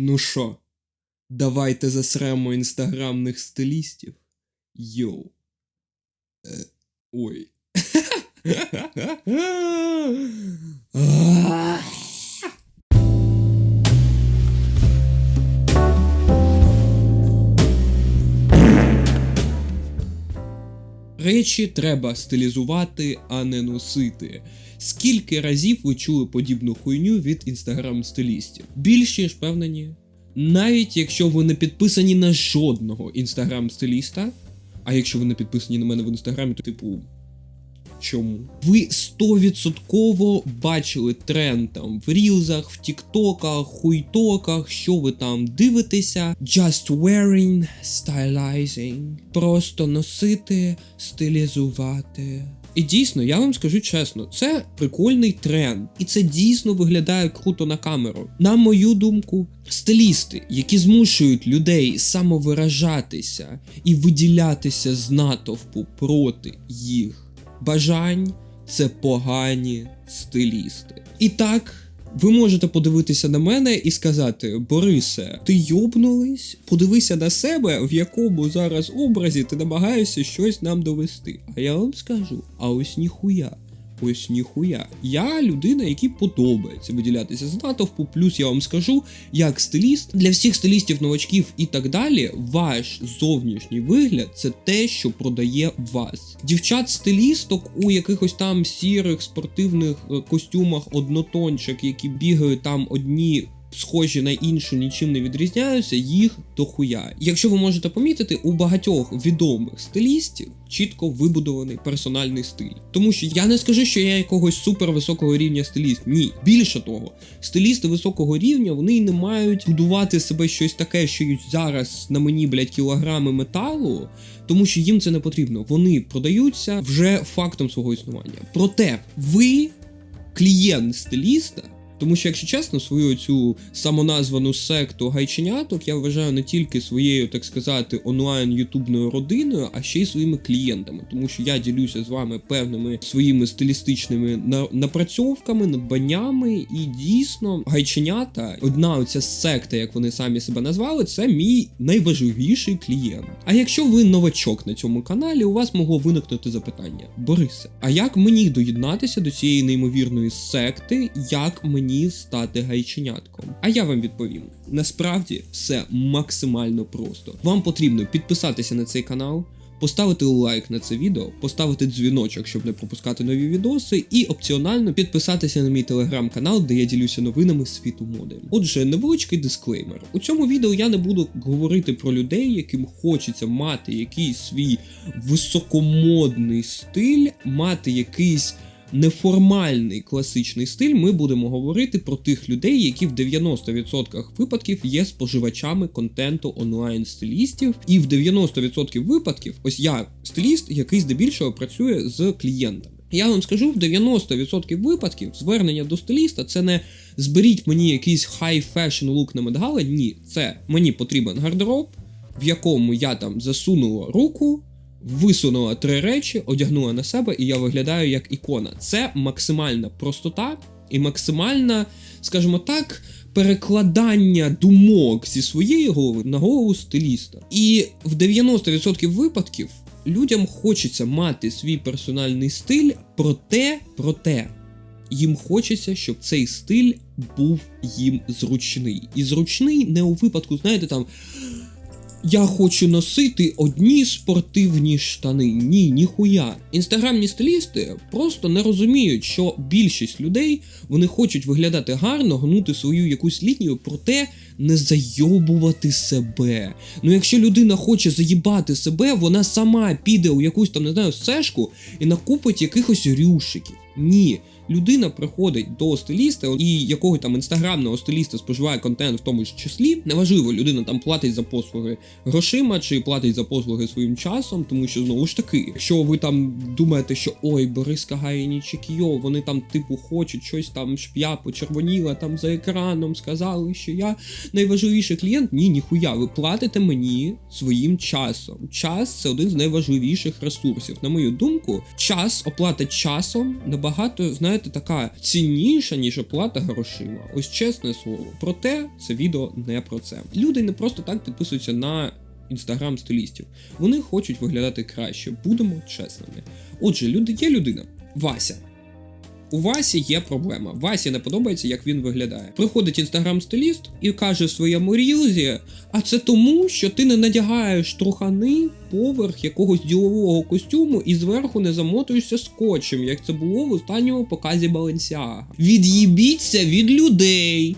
Ну що, давайте засремо інстаграмних стилістів. Йоу. Е, ой. Речі треба стилізувати, а не носити. Скільки разів ви чули подібну хуйню від інстаграм-стилістів? Більш ніж впевнені. Навіть якщо ви не підписані на жодного інстаграм-стиліста, а якщо ви не підписані на мене в інстаграмі, то типу. Чому? Ви 100% бачили тренд там в рілзах, в тіктоках, хуйтоках, що ви там дивитеся. Just wearing, stylizing. Просто носити, стилізувати. І дійсно, я вам скажу чесно, це прикольний тренд, і це дійсно виглядає круто на камеру. На мою думку, стилісти, які змушують людей самовиражатися і виділятися з натовпу проти їх бажань, це погані стилісти. І так. Ви можете подивитися на мене і сказати: Борисе, ти йобнулись? Подивися на себе, в якому зараз образі ти намагаєшся щось нам довести. А я вам скажу: а ось ніхуя. Ось ніхуя. Я людина, якій подобається виділятися з натовпу. Плюс я вам скажу, як стиліст для всіх стилістів, новачків і так далі, ваш зовнішній вигляд це те, що продає вас. Дівчат-стилісток у якихось там сірих спортивних е, костюмах однотончик, які бігають там одні схожі на іншу, нічим не відрізняються, їх дохуя. Якщо ви можете помітити, у багатьох відомих стилістів чітко вибудований персональний стиль. Тому що я не скажу, що я якогось супер високого рівня стиліст. Ні, більше того, стилісти високого рівня вони не мають будувати себе щось таке, що зараз на мені, блядь, кілограми металу. Тому що їм це не потрібно. Вони продаються вже фактом свого існування. Проте ви, клієнт стиліста. Тому що, якщо чесно, свою цю самоназвану секту гайченяток я вважаю не тільки своєю, так сказати, онлайн ютубною родиною, а ще й своїми клієнтами, тому що я ділюся з вами певними своїми стилістичними напрацьовками, надбаннями, і дійсно гайченята, одна оця секта, як вони самі себе назвали, це мій найважливіший клієнт. А якщо ви новачок на цьому каналі, у вас могло виникнути запитання: Борисе, а як мені доєднатися до цієї неймовірної секти, як мені? Мені стати гайченятком? А я вам відповім: насправді все максимально просто. Вам потрібно підписатися на цей канал. Поставити лайк на це відео, поставити дзвіночок, щоб не пропускати нові відоси, і опціонально підписатися на мій телеграм-канал, де я ділюся новинами світу моди. Отже, невеличкий дисклеймер. У цьому відео я не буду говорити про людей, яким хочеться мати якийсь свій високомодний стиль, мати якийсь неформальний класичний стиль, ми будемо говорити про тих людей, які в 90% випадків є споживачами контенту онлайн-стилістів, і в 90% випадків, ось я стиліст, який здебільшого працює з клієнтами. Я вам скажу, в 90% випадків звернення до стиліста це не зберіть мені якийсь хай фешн лук на медгала. Ні, це мені потрібен гардероб, в якому я там засунула руку, висунула три речі, одягнула на себе, і я виглядаю як ікона. Це максимальна простота і максимальна, скажімо так, перекладання думок зі своєї голови на голову стиліста. І в 90% випадків людям хочеться мати свій персональний стиль, проте, проте. Їм хочеться, щоб цей стиль був їм зручний. І зручний не у випадку, знаєте, там я хочу носити одні спортивні штани. Ні, ніхуя. Інстаграмні стилісти просто не розуміють, що більшість людей вони хочуть виглядати гарно, гнути свою якусь лінію, проте не зайобувати себе. Ну якщо людина хоче заїбати себе, вона сама піде у якусь там не знаю сешку і накупить якихось рюшиків. Ні людина приходить до стиліста і якого там інстаграмного стиліста споживає контент в тому ж числі. Неважливо, людина там платить за послуги грошима чи платить за послуги своїм часом, тому що знову ж таки, якщо ви там думаєте, що ой, Борис Кагаїнічик, йо, вони там типу хочуть щось там шп'я почервоніла там за екраном, сказали, що я найважливіший клієнт. Ні, ніхуя, ви платите мені своїм часом. Час це один з найважливіших ресурсів. На мою думку, час, оплата часом набагато знаєте, знаєте, така цінніша, ніж оплата грошима. Ось чесне слово. Проте це відео не про це. Люди не просто так підписуються на інстаграм стилістів. Вони хочуть виглядати краще, будемо чесними. Отже, люди є людина. Вася. У Васі є проблема. Васі не подобається, як він виглядає. Приходить інстаграм-стиліст і каже в своєму рілзі: а це тому, що ти не надягаєш трухани поверх якогось ділового костюму і зверху не замотуєшся скотчем, як це було в останньому показі Баленсіага. Від'їбіться від людей.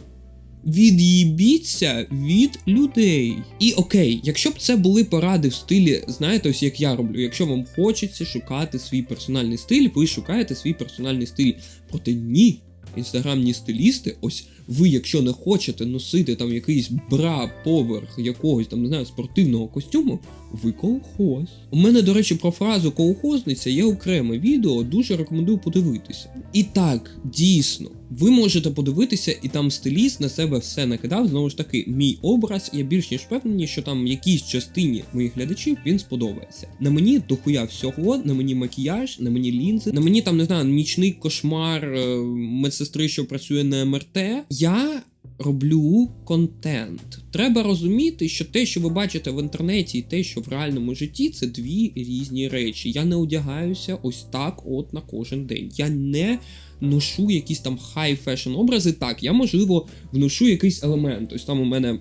Від'їбіться від людей. І окей, якщо б це були поради в стилі, знаєте, ось як я роблю, якщо вам хочеться шукати свій персональний стиль, ви шукаєте свій персональний стиль. Проте ні. Інстаграмні стилісти, ось ви, якщо не хочете носити там якийсь бра поверх якогось там не знаю спортивного костюму, ви колхоз. У мене, до речі, про фразу колхозниця є окреме відео, дуже рекомендую подивитися. І так, дійсно, ви можете подивитися, і там стиліст на себе все накидав. Знову ж таки, мій образ. Я більш ніж впевнений, що там якійсь частині моїх глядачів він сподобається. На мені дохуя всього, на мені макіяж, на мені лінзи, на мені там не знаю, нічний кошмар е, медсестри, що працює на МРТ. Я роблю контент. Треба розуміти, що те, що ви бачите в інтернеті, і те, що в реальному житті, це дві різні речі. Я не одягаюся ось так, от на кожен день. Я не ношу якісь там хай фешн образи. Так, я можливо вношу якийсь елемент. Ось там у мене.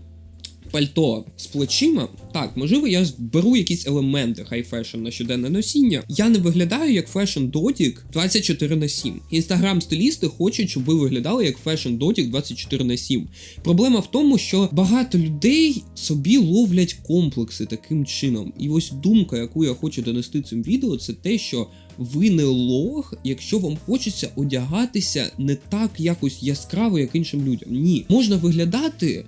Пальто з плечима, так, можливо, я беру якісь елементи хай фешн на щоденне носіння. Я не виглядаю як фешн дотік 24 на 7. Інстаграм-стилісти хочуть, щоб ви виглядали як фешн дотік 24 на 7. Проблема в тому, що багато людей собі ловлять комплекси таким чином. І ось думка, яку я хочу донести цим відео, це те, що ви не лох, якщо вам хочеться одягатися не так якось яскраво, як іншим людям. Ні, можна виглядати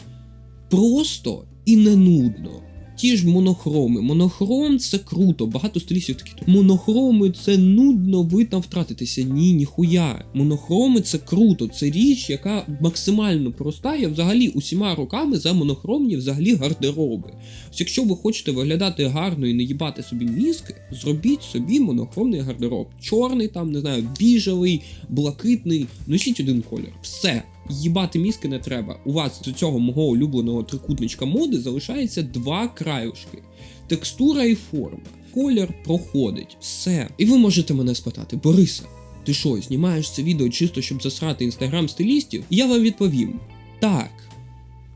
просто і не нудно. Ті ж монохроми. Монохром це круто. Багато стилістів такі. Монохроми це нудно, ви там втратитеся. Ні, ніхуя. Монохроми це круто. Це річ, яка максимально проста. Я взагалі усіма роками за монохромні взагалі гардероби. Ось якщо ви хочете виглядати гарно і не їбати собі мізки, зробіть собі монохромний гардероб. Чорний, там, не знаю, біжевий, блакитний. Носіть один колір. Все. Їбати мізки не треба. У вас з цього мого улюбленого трикутничка моди залишається два краюшки: текстура і форма. Колір проходить. Все. І ви можете мене спитати, Бориса, ти що, знімаєш це відео чисто, щоб засрати інстаграм стилістів? Я вам відповім: так.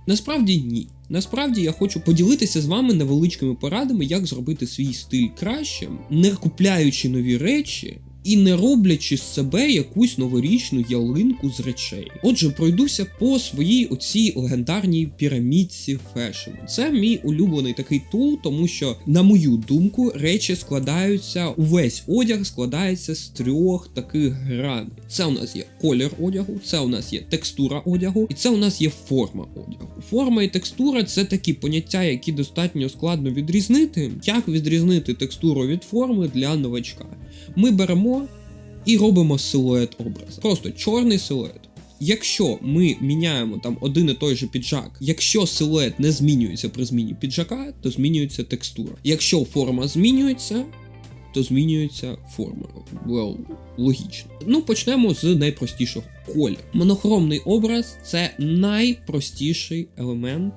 Насправді ні. Насправді я хочу поділитися з вами невеличкими порадами, як зробити свій стиль кращим, не купляючи нові речі. І не роблячи з себе якусь новорічну ялинку з речей. Отже, пройдуся по своїй оцій легендарній пірамідці фешену. Це мій улюблений такий тул, тому що, на мою думку, речі складаються, увесь одяг складається з трьох таких граней. Це у нас є колір одягу, це у нас є текстура одягу, і це у нас є форма одягу. Форма і текстура це такі поняття, які достатньо складно відрізнити. Як відрізнити текстуру від форми для новачка? Ми беремо і робимо силует образу. Просто чорний силует. Якщо ми міняємо там один і той же піджак, якщо силует не змінюється при зміні піджака, то змінюється текстура. Якщо форма змінюється, то змінюється форма. Well, логічно. Ну, почнемо з найпростішого колір. Монохромний образ це найпростіший елемент,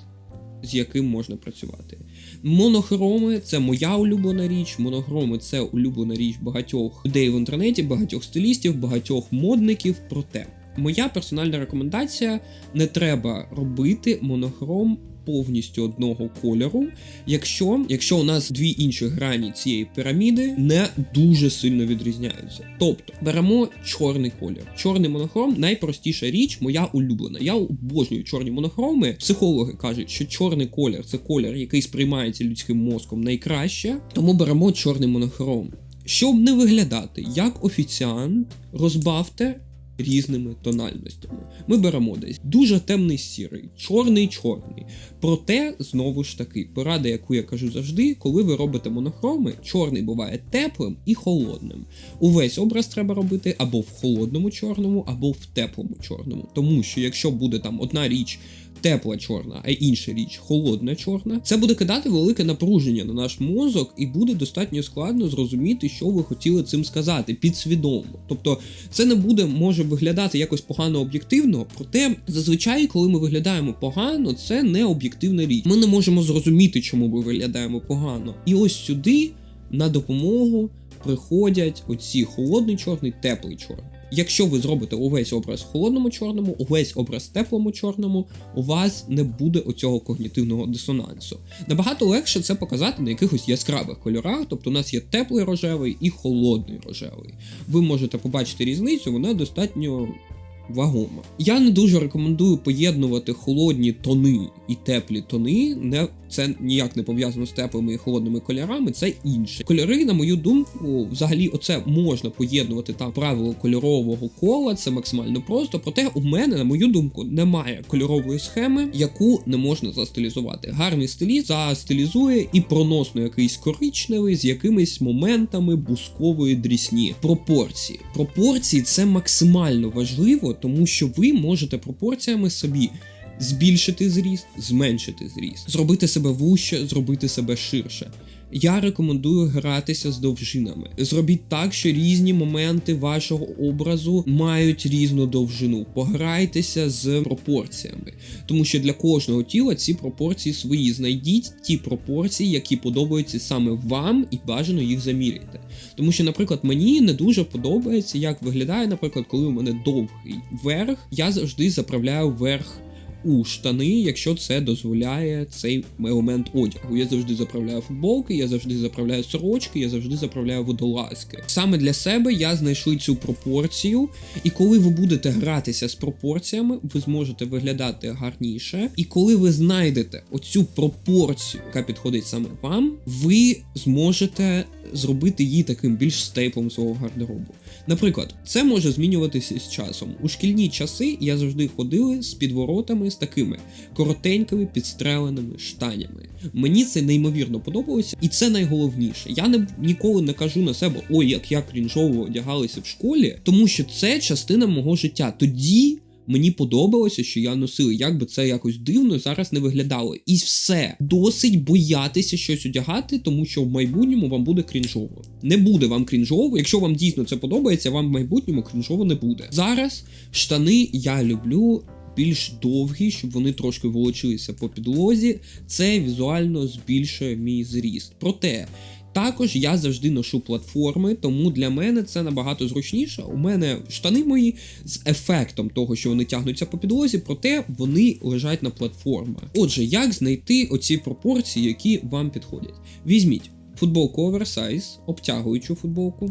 з яким можна працювати. Монохроми це моя улюблена річ. Монохроми це улюблена річ багатьох людей в інтернеті, багатьох стилістів, багатьох модників. Проте моя персональна рекомендація: не треба робити монохром повністю одного кольору, якщо якщо у нас дві інші грані цієї піраміди не дуже сильно відрізняються. Тобто беремо чорний колір. Чорний монохром найпростіша річ, моя улюблена. Я обожнюю чорні монохроми. Психологи кажуть, що чорний колір це колір, який сприймається людським мозком найкраще, тому беремо чорний монохром. Щоб не виглядати як офіціант, розбавте різними тональностями. Ми беремо десь дуже темний сірий, чорний чорний. Проте, знову ж таки, порада, яку я кажу завжди, коли ви робите монохроми, чорний буває теплим і холодним. Увесь образ треба робити або в холодному чорному, або в теплому чорному. Тому що якщо буде там одна річ тепла чорна, а інша річ холодна чорна, це буде кидати велике напруження на наш мозок, і буде достатньо складно зрозуміти, що ви хотіли цим сказати, підсвідомо. Тобто, це не буде може виглядати якось погано об'єктивно, проте зазвичай, коли ми виглядаємо погано, це не об'єктивна річ. Ми не можемо зрозуміти, чому ми виглядаємо погано. І ось сюди на допомогу приходять оці холодний чорний, теплий чорний. Якщо ви зробите увесь образ холодному чорному, увесь образ теплому чорному, у вас не буде оцього когнітивного дисонансу. Набагато легше це показати на якихось яскравих кольорах, тобто у нас є теплий рожевий і холодний рожевий. Ви можете побачити різницю, вона достатньо вагома. Я не дуже рекомендую поєднувати холодні тони і теплі тони. Не це ніяк не пов'язано з теплими і холодними кольорами, це інше. Кольори, на мою думку, взагалі, оце можна поєднувати там правило кольорового кола, це максимально просто. Проте у мене, на мою думку, немає кольорової схеми, яку не можна застилізувати. Гарний стиліст застилізує і проносно якийсь коричневий з якимись моментами бускової дрісні. Пропорції. Пропорції це максимально важливо, тому що ви можете пропорціями собі збільшити зріст, зменшити зріст, зробити себе вуще, зробити себе ширше. Я рекомендую гратися з довжинами. Зробіть так, що різні моменти вашого образу мають різну довжину. Пограйтеся з пропорціями, тому що для кожного тіла ці пропорції свої. Знайдіть ті пропорції, які подобаються саме вам, і бажано їх заміряйте. Тому що, наприклад, мені не дуже подобається, як виглядає, наприклад, коли у мене довгий верх, я завжди заправляю верх у штани, якщо це дозволяє цей елемент одягу. Я завжди заправляю футболки, я завжди заправляю сорочки, я завжди заправляю водолазки. Саме для себе я знайшли цю пропорцію, і коли ви будете гратися з пропорціями, ви зможете виглядати гарніше. І коли ви знайдете оцю пропорцію, яка підходить саме вам, ви зможете зробити її таким більш стейплом свого гардеробу. Наприклад, це може змінюватися з часом. У шкільні часи я завжди ходила з підворотами з такими коротенькими підстреленими штанями. Мені це неймовірно подобалося, і це найголовніше. Я не ніколи не кажу на себе, ой, як я крінжово одягалася в школі, тому що це частина мого життя. Тоді. Мені подобалося, що я носив, як би це якось дивно зараз не виглядало. І все досить боятися щось одягати, тому що в майбутньому вам буде крінжово. Не буде вам крінжово. Якщо вам дійсно це подобається, вам в майбутньому крінжово не буде. Зараз штани я люблю. Більш довгі, щоб вони трошки волочилися по підлозі, це візуально збільшує мій зріст. Проте також я завжди ношу платформи, тому для мене це набагато зручніше. У мене штани мої з ефектом того, що вони тягнуться по підлозі, проте вони лежать на платформах. Отже, як знайти оці пропорції, які вам підходять? Візьміть футболку оверсайз, обтягуючу футболку.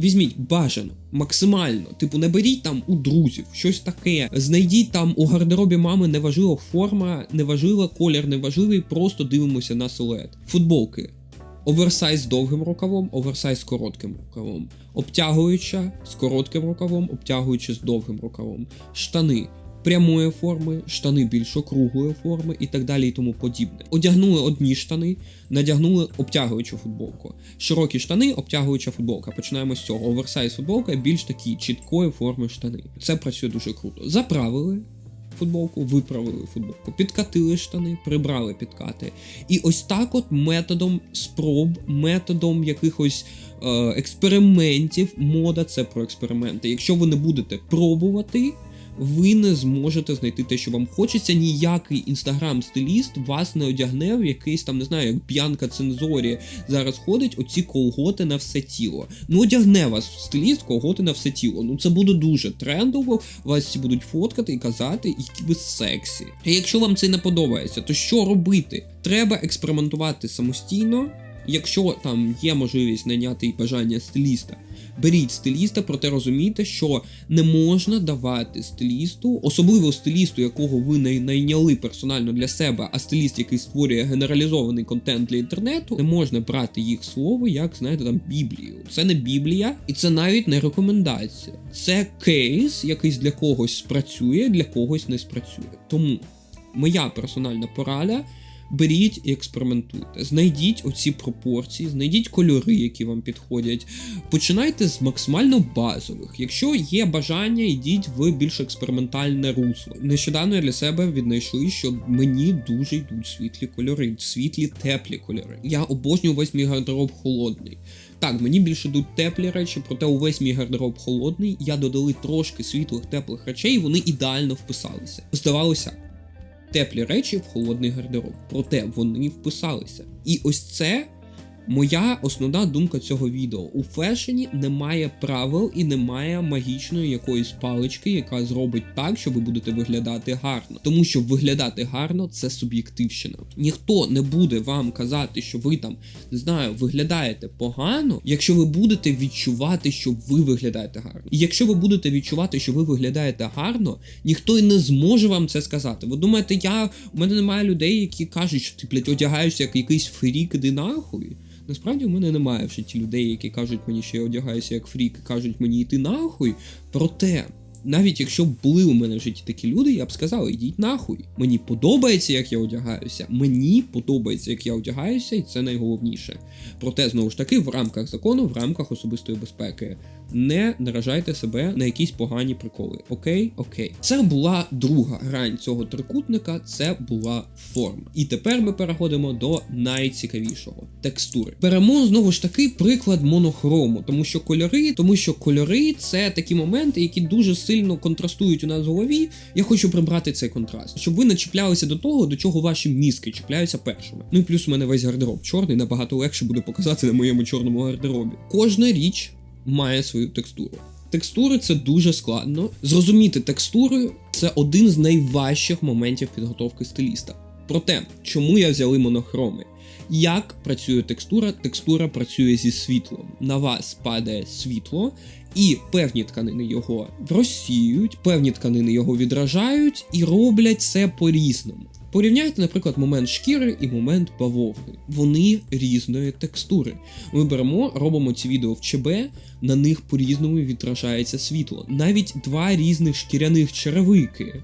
Візьміть бажано, максимально. Типу, не беріть там у друзів, щось таке. Знайдіть там у гардеробі мами неважлива форма, неважлива колір, неважливий, просто дивимося на силует. Футболки. Оверсайз з довгим рукавом, оверсайз з коротким рукавом, обтягуюча з коротким рукавом, обтягуюча з довгим рукавом, штани прямої форми, штани більш округлої форми і так далі і тому подібне. Одягнули одні штани, надягнули обтягуючу футболку. Широкі штани, обтягуюча футболка. Починаємо з цього. Оверсайз футболка більш такі чіткої форми штани. Це працює дуже круто. Заправили футболку, виправили футболку, підкатили штани, прибрали підкати. І ось так, от методом спроб, методом якихось е, експериментів, мода це про експерименти. Якщо ви не будете пробувати. Ви не зможете знайти те, що вам хочеться. Ніякий інстаграм-стиліст вас не одягне в якийсь там, не знаю, як п'янка цензорі зараз ходить оці колготи на все тіло. Ну, одягне вас стиліст колготи на все тіло. Ну це буде дуже трендово. Вас всі будуть фоткати і казати, які ви сексі. А якщо вам це не подобається, то що робити? Треба експериментувати самостійно. Якщо там є можливість найняти і бажання стиліста, беріть стиліста, проте розумійте, що не можна давати стилісту, особливо стилісту, якого ви найняли персонально для себе, а стиліст, який створює генералізований контент для інтернету, не можна брати їх слово, як знаєте, там Біблію. Це не Біблія, і це навіть не рекомендація. Це кейс, якийсь для когось спрацює, для когось не спрацює. Тому моя персональна порада беріть і експериментуйте. Знайдіть оці пропорції, знайдіть кольори, які вам підходять. Починайте з максимально базових. Якщо є бажання, йдіть в більш експериментальне русло. Нещодавно я для себе віднайшли, що мені дуже йдуть світлі кольори, світлі теплі кольори. Я обожнюю весь мій гардероб холодний. Так, мені більше йдуть теплі речі, проте увесь мій гардероб холодний. Я додали трошки світлих теплих речей, і вони ідеально вписалися. Здавалося, теплі речі в холодний гардероб. Проте вони вписалися. І ось це моя основна думка цього відео. У фешені немає правил і немає магічної якоїсь палички, яка зробить так, що ви будете виглядати гарно. Тому що виглядати гарно це суб'єктивщина. Ніхто не буде вам казати, що ви там не знаю, виглядаєте погано, якщо ви будете відчувати, що ви виглядаєте гарно. І якщо ви будете відчувати, що ви виглядаєте гарно, ніхто й не зможе вам це сказати. Ви думаєте, я у мене немає людей, які кажуть, що ти блядь, одягаєшся як якийсь фрік, іди нахуй. Насправді у мене немає в житті людей, які кажуть мені, що я одягаюся як фрік, кажуть мені йти нахуй. Проте, навіть якщо б були у мене в житті такі люди, я б сказав, ідіть нахуй. Мені подобається, як я одягаюся. Мені подобається, як я одягаюся, і це найголовніше. Проте, знову ж таки, в рамках закону, в рамках особистої безпеки. Не наражайте себе на якісь погані приколи. Окей, окей. Це була друга грань цього трикутника, це була форма. І тепер ми переходимо до найцікавішого текстури. Беремо знову ж таки приклад монохрому, тому що кольори, тому що кольори це такі моменти, які дуже сильно контрастують у нас в голові. Я хочу прибрати цей контраст, щоб ви не чіплялися до того, до чого ваші мізки чіпляються першими. Ну і плюс у мене весь гардероб чорний, набагато легше буде показати на моєму чорному гардеробі. Кожна річ має свою текстуру. Текстури це дуже складно. Зрозуміти текстури це один з найважчих моментів підготовки стиліста. Проте, чому я взяли монохроми? Як працює текстура? Текстура працює зі світлом. На вас падає світло, і певні тканини його розсіюють, певні тканини його відражають і роблять це по-різному. Порівняйте, наприклад, момент шкіри і момент бавовни. Вони різної текстури. Ми беремо, робимо ці відео в ЧБ, на них по-різному відражається світло. Навіть два різних шкіряних черевики.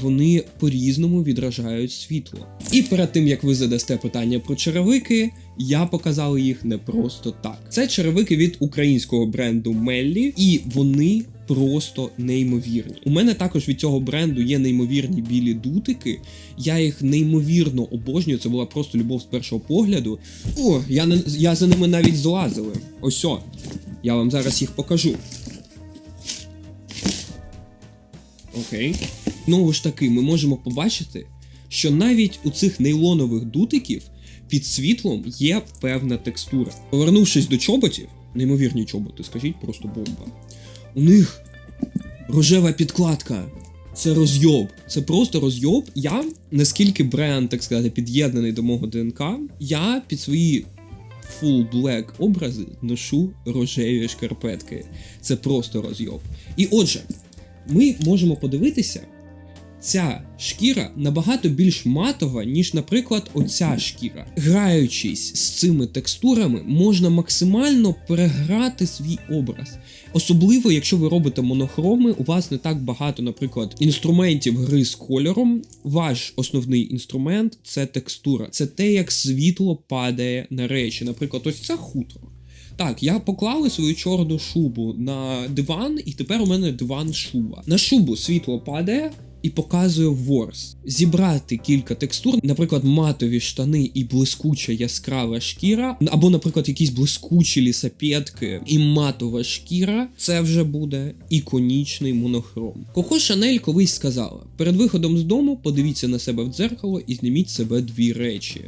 Вони по-різному відражають світло. І перед тим як ви задасте питання про черевики, я показав їх не просто так. Це черевики від українського бренду Меллі, і вони просто неймовірні. У мене також від цього бренду є неймовірні білі дутики. Я їх неймовірно обожнюю. Це була просто любов з першого погляду. О, я не я за ними навіть злазив. Ось о. Я вам зараз їх покажу. Окей. Знову ж таки, ми можемо побачити, що навіть у цих нейлонових дутиків під світлом є певна текстура. Повернувшись до чоботів, неймовірні чоботи, скажіть, просто бомба. У них рожева підкладка. Це розйоб. Це просто розйоб. Я, наскільки бренд, так сказати, під'єднаний до мого ДНК, я під свої full black образи ношу рожеві шкарпетки. Це просто розйоб. І отже, ми можемо подивитися, ця шкіра набагато більш матова, ніж, наприклад, оця шкіра. Граючись з цими текстурами, можна максимально переграти свій образ. Особливо, якщо ви робите монохроми, у вас не так багато, наприклад, інструментів гри з кольором. Ваш основний інструмент це текстура, це те, як світло падає на речі. Наприклад, ось це хутро. Так, я поклала свою чорну шубу на диван, і тепер у мене диван шуба. На шубу світло падає. І показує ворс. Зібрати кілька текстур, наприклад, матові штани і блискуча яскрава шкіра, або, наприклад, якісь блискучі лісапетки і матова шкіра, це вже буде іконічний монохром. Коко Шанель колись сказала: перед виходом з дому подивіться на себе в дзеркало і зніміть себе дві речі.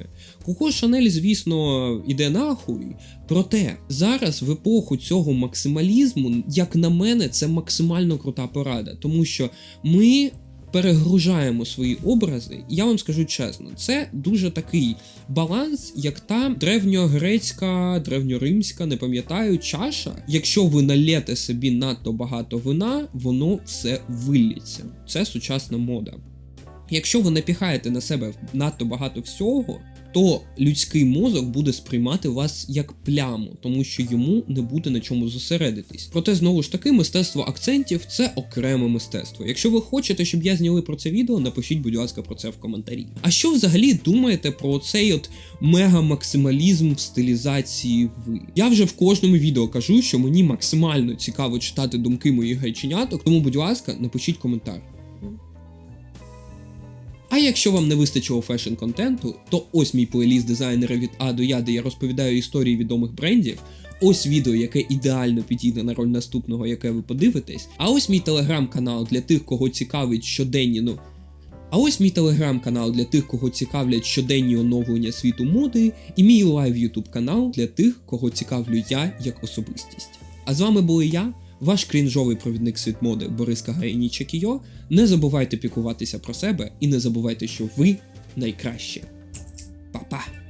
Коко Шанель, звісно, іде нахуй. Проте зараз в епоху цього максималізму, як на мене, це максимально крута порада, тому що ми перегружаємо свої образи, і я вам скажу чесно, це дуже такий баланс, як та древньогрецька, древньоримська, не пам'ятаю, чаша. Якщо ви налєте собі надто багато вина, воно все виліться. Це сучасна мода. Якщо ви напіхаєте на себе надто багато всього, то людський мозок буде сприймати вас як пляму, тому що йому не буде на чому зосередитись. Проте знову ж таки, мистецтво акцентів це окреме мистецтво. Якщо ви хочете, щоб я зняли про це відео, напишіть, будь ласка, про це в коментарі. А що взагалі думаєте про цей от мега-максималізм в стилізації ви? Я вже в кожному відео кажу, що мені максимально цікаво читати думки моїх гайченяток, тому, будь ласка, напишіть коментар. А якщо вам не вистачило фешн контенту, то ось мій плейліст дизайнера від А до Я, де я розповідаю історії відомих брендів. Ось відео, яке ідеально підійде на роль наступного, яке ви подивитесь. А ось мій телеграм-канал для тих, кого цікавить щоденні, ну. А ось мій телеграм-канал для тих, кого цікавлять щоденні оновлення світу моди, і мій лайв ютуб канал для тих, кого цікавлю я як особистість. А з вами були я, ваш крінжовий провідник світ моди Борис Кагаїні Чекіо. Не забувайте піклуватися про себе і не забувайте, що ви найкраще. Па-па!